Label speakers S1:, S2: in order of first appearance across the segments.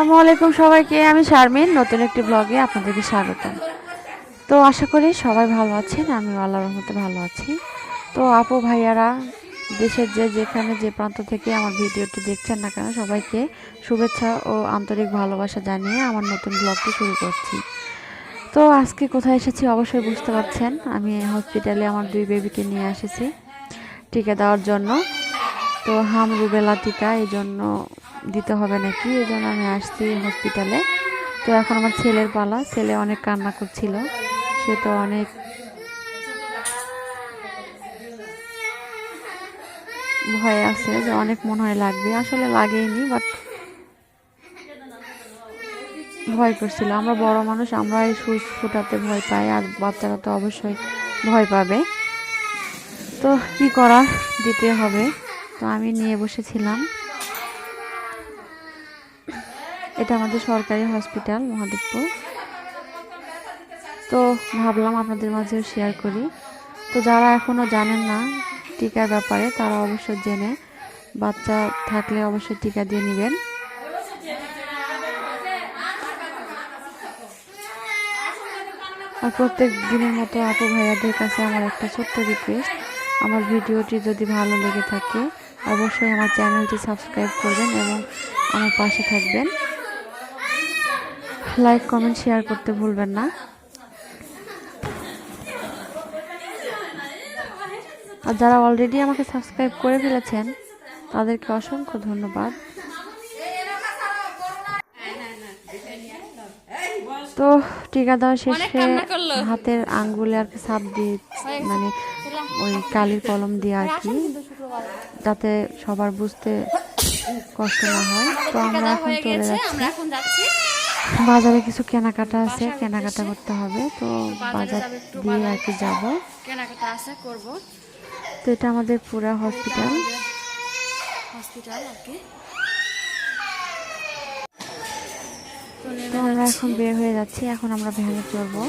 S1: আসসালামু আলাইকুম সবাইকে, আমি শারমিন, নতুন একটি ব্লগে আপনাদেরকে স্বাগতম। তো আশা করি সবাই ভালো আছেন আমি আল্লাহর রহমতে ভালো আছি। তো আপু ভাইয়ারা, দেশের যে যেখানে যে প্রান্ত থেকে আমার ভিডিওটি দেখছেন না কেন, সবাইকে শুভেচ্ছা ও আন্তরিক ভালোবাসা জানিয়ে আমার নতুন ব্লগটি শুরু করছি। তো আজকে কোথায় এসেছি অবশ্যই বুঝতে পারছেন, আমি হসপিটালে আমার দুই বেবিকে নিয়ে এসেছি, টিকা দেওয়ার জন্য। তো হাম রুবেলা টিকা, এই জন্য দিতে হবে নাকি? এই জন্য আমি আসছি হসপিটালে তো এখন আমার ছেলের পালা। ছেলে অনেক কান্না করছিল। সে তো অনেক ভয় আছে যে অনেক মনে হয় লাগবে। আসলে লাগেইনি বাট ভয় করছিল। আমরা বড় মানুষ আমরা এই সুচ ফুটাতে ভয় পাই, আর বাচ্চারা তো অবশ্যই ভয় পাবে। তো কি করার? দিতে হবে। তো আমি নিয়ে বসেছিলাম। এটা আমাদের সরকারি হসপিটাল, মহাদেবপুর। তো ভাবলাম আপনাদের মাঝেও শেয়ার করি। তো যারা এখনও জানেন না টিকার ব্যাপারে, তারা অবশ্যই জেনে, বাচ্চা থাকলে অবশ্যই টিকা দিয়ে নেবেন। আর প্রত্যেক দিনের মতো আপু ভাইয়াদের কাছে আমার একটা ছোট্ট রিকোয়েস্ট আমার ভিডিওটি যদি ভালো লেগে থাকে, অবশ্যই আমার চ্যানেলটি সাবস্ক্রাইব করবেন এবং আমার পাশে থাকবেন। লাইক কমেন্ট শেয়ার করতে ভুলবেন না। আর যারা অলরেডি আমাকে সাবস্ক্রাইব করে ফেলেছেন তাদেরকে অসংখ্য ধন্যবাদ। তো টিকা দেওয়া শেষে হাতের আঙ্গুলে আর কি সাপ দিয়ে মানে ওই কালির কলম দিয়ে আর কি যাতে সবার বুঝতে কষ্ট না হয়। তো আমরা এখন চলে যাচ্ছি।
S2: আমরা এখন যাচ্ছি।
S1: বাজারে কিছু কেনাকাটা আছে কেনাকাটা করতে হবে তো বাজার দিয়ে আর কি যাব।
S2: কেনাকাটা আছে করব।
S1: তো এটা আমাদের পুরা হসপিটাল।
S2: হসপিটাল আর কি। তো
S1: আমরা এখন বের হয়ে যাচ্ছি এখন আমরা ভ্যানে চড়বো।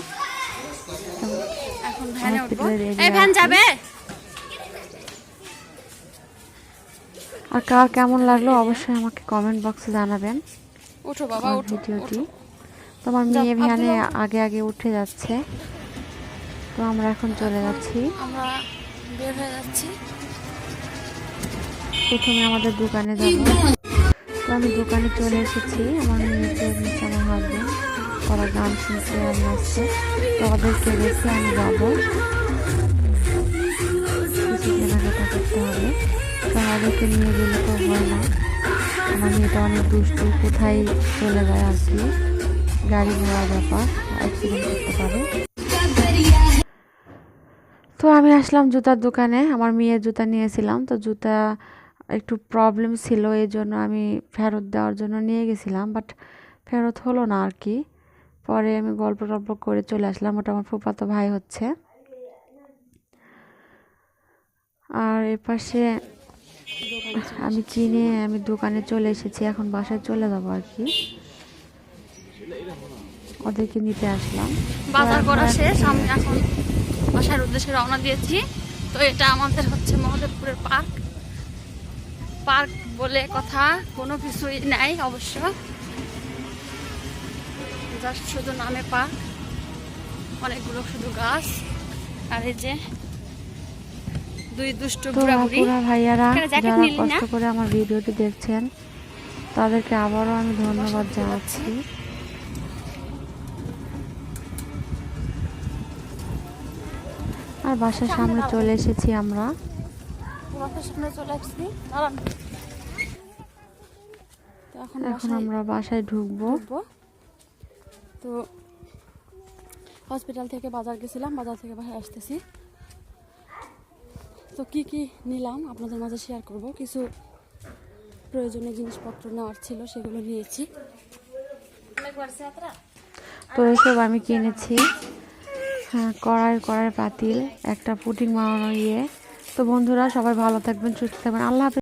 S2: এখন ভ্যানে উঠবো। এই ভ্যান যাবে?
S1: আর কার কেমন লাগল অবশ্যই আমাকে কমেন্ট বক্সে জানাবেন।
S2: উঠো বাবা উঠো
S1: ভিডিওটি
S2: উঠো।
S1: তো আমার মেয়ে ভ্যানে আগে আগে উঠে যাচ্ছে। তো আমরা এখন চলে যাচ্ছি।
S2: আমরা বের হয়ে যাচ্ছি।
S1: প্রথমে আমাদের দোকানে যাব। তো আমি দোকানে চলে এসেছি। আমার মেয়েকে আমার হাজবেন্ড ওরা গান শুনছে আর নাচছে তো ওদেরকে রেখে আমি যাব। কিছু কেনাকাটা করতে হবে। তো ওদেরকে নিয়ে গেলে তো হয় না। আমার মেয়েটা অনেক দুষ্টু, কোথায় চলে যায় আর কি? গাড়ি ঘোড়া ব্যাপার অ্যাক্সিডেন্ট করতে পারে। তো আমি আসলাম জুতার দোকানে, আমার মেয়ের জুতা নিয়েছিলাম, তো জুতা একটু প্রবলেম ছিল এই জন্য আমি ফেরত দেওয়ার জন্য নিয়ে গেছিলাম বাট ফেরত হলো না আর কি। পরে আমি গল্প টল্প করে চলে আসলাম, ওটা আমার ফুফাতো ভাই হচ্ছে। আর এপাশে আমি কিনে আমি দোকানে চলে এসেছি এখন বাসায় চলে যাব আর কি। ওদেরকে নিতে আসলাম।
S2: বাজার করা শেষ আমি এখন বাসার উদ্দেশ্যে রওনা দিয়েছি। তো এটা আমাদের হচ্ছে মহাদেবপুরের পার্ক। পার্ক বলে কথা কোনো কিছুই নাই অবশ্য। জাস্ট শুধু নামে পার্ক। অনেকগুলো শুধু গাছ। আর এই যে দুই দুষ্ট
S1: তো ভাইয়ারা যারা কষ্ট করে আমার ভিডিওটি দেখছেন তাদেরকে আবারও আমি ধন্যবাদ জানাচ্ছি। আর বাসার সামনে চলে এসেছি আমরা।
S2: এখন
S1: এখন আমরা বাসায় ঢুকবো।
S2: ঢুকবো। তো হসপিটাল থেকে বাজার গেছিলাম বাজার থেকে বাসায় আসতেছি। তো কি কি নিলাম আপনাদের মাঝে শেয়ার করব? কিছু প্রয়োজনীয় জিনিসপত্র নেওয়ার ছিল, সেগুলো নিয়েছি।
S1: তো এসব আমি কিনেছি। হ্যাঁ কড়াই কড়াই পাতিল একটা পুটিং বানানো ইয়ে। তো বন্ধুরা, সবাই ভালো থাকবেন, সুস্থ থাকবেন। আল্লাহ